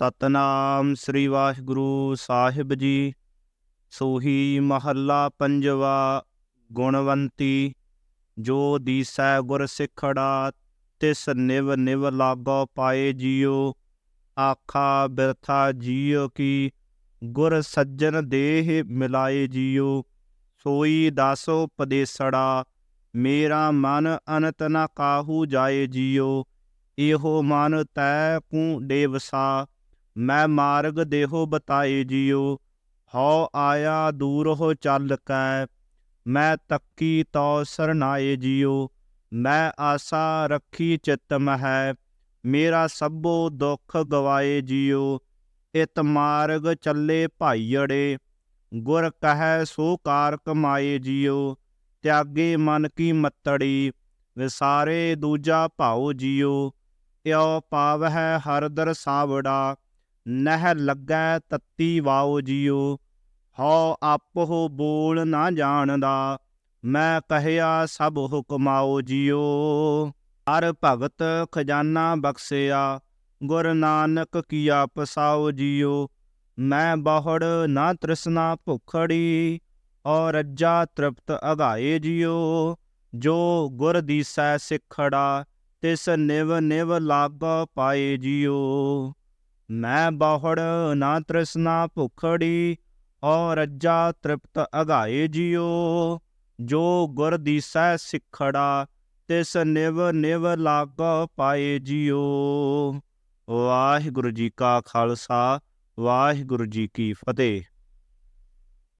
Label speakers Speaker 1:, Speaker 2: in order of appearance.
Speaker 1: ਸਤਨਾਮ ਸ੍ਰੀ ਵਾਹਿਗੁਰੂ ਸਾਹਿਬ ਜੀ। ਸੋਹੀ ਮਹੱਲਾ ਪੰਜਵਾ, ਗੁਣਵੰਤੀ, ਜੋ ਦੀਸੈ ਗੁਰ ਸਿਖੜਾ, ਤਿਸ ਨਿਵ ਨਿਵ ਲਾਗੋ ਪਾਏ ਜੀਉ ਆਖਾ ਬਿਰਥਾ ਜੀਓ ਕੀ, ਗੁਰ ਸੱਜਣ ਦੇਹ ਮਿਲਾਏ ਜੀਉ ਸੋਈ ਦਾਸੋ ਪਦੇਸੜਾ, ਮੇਰਾ ਮਨ ਅਨਤ ਨਾ ਕਾਹੂ ਜਾਏ ਜੀਉ ਇਹੋ ਮਨ ਤੈ ਕੂ ਦੇਵਸਾ ਮੈਂ ਮਾਰਗ ਦੇਹੋ ਬਤਾਏ ਜੀਉ ਹਉ ਆਇਆ ਦੂਰ ਹੋ ਚੱਲ ਕੈ, ਮੈਂ ਤੱਕੀ ਤੋ ਸਰਨਾਏ ਜੀਉ ਮੈਂ ਆਸਾ ਰੱਖੀ ਚਿਤ ਮਹਿ, ਮੇਰਾ ਸਭੋ ਦੁੱਖ ਗਵਾਏ ਜੀਉ ਇਤ ਮਾਰਗ ਚੱਲੇ ਭਾਈੜੇ ਗੁਰ ਕਹੈ ਸੋ ਕਾਰ ਕਮਾਏ ਜੀਉ ਤਿਆਗੇ ਮਨ ਕੀ ਮਤੜੀ, ਵਿਸਾਰੇ ਦੂਜਾ ਭਾਉ ਜੀਉ ਇਉ ਪਾਵਹਿ ਹਰ ਦਰਸਾਵੜਾ ਨਹਿ ਲੱਗੈ ਤੱਤੀ ਵਾਉ ਜੀਉ ਹਉ ਆਪੋ ਬੋਲ ਨਾ ਜਾਣਦਾ, ਮੈਂ ਕਹਿਆ ਸਭ ਹੁਕਮਾਓ ਜੀਉ ਹਰ ਭਗਤ ਖਜ਼ਾਨਾ ਬਖਸਿਆ, ਗੁਰ ਨਾਨਕ ਕੀਆ ਪਸਾਉ ਜੀਉ ਮੈਂ ਬਹੁੜ ਨਾ ਤ੍ਰਿਸ਼ਨਾ ਭੁਖੜੀ ਔਰ ਰੱਜਾ ਤ੍ਰਿਪਤ ਅਗਾਏ ਜਿਓ। ਜੋ ਗੁਰ ਦੀਸੈ ਸਿਖੜਾ, ਤਿਸ ਨਿਵ ਨਿਵ ਲਾਗੋ ਪਾਏ ਜਿਓ। ਮੈਂ ਬਾਹੜ ਨਾ ਤ੍ਰਿਸ਼ਨਾ ਭੁਖੜੀ, ਔਰ ਰੱਜਾ ਤ੍ਰਿਪਤ ਅਗਾਏ ਜੀਉ ਜੋ ਗੁਰ ਦੀਸੈ ਸਿਖੜਾ, ਤਿਸ ਨਿਵ ਨਿਵ ਲਾਗੋ ਪਾਏ ਜੀਉ ਵਾਹਿਗੁਰੂ ਜੀ ਕਾ ਖਾਲਸਾ, ਵਾਹਿਗੁਰੂ ਜੀ ਕੀ ਫਤਿਹ।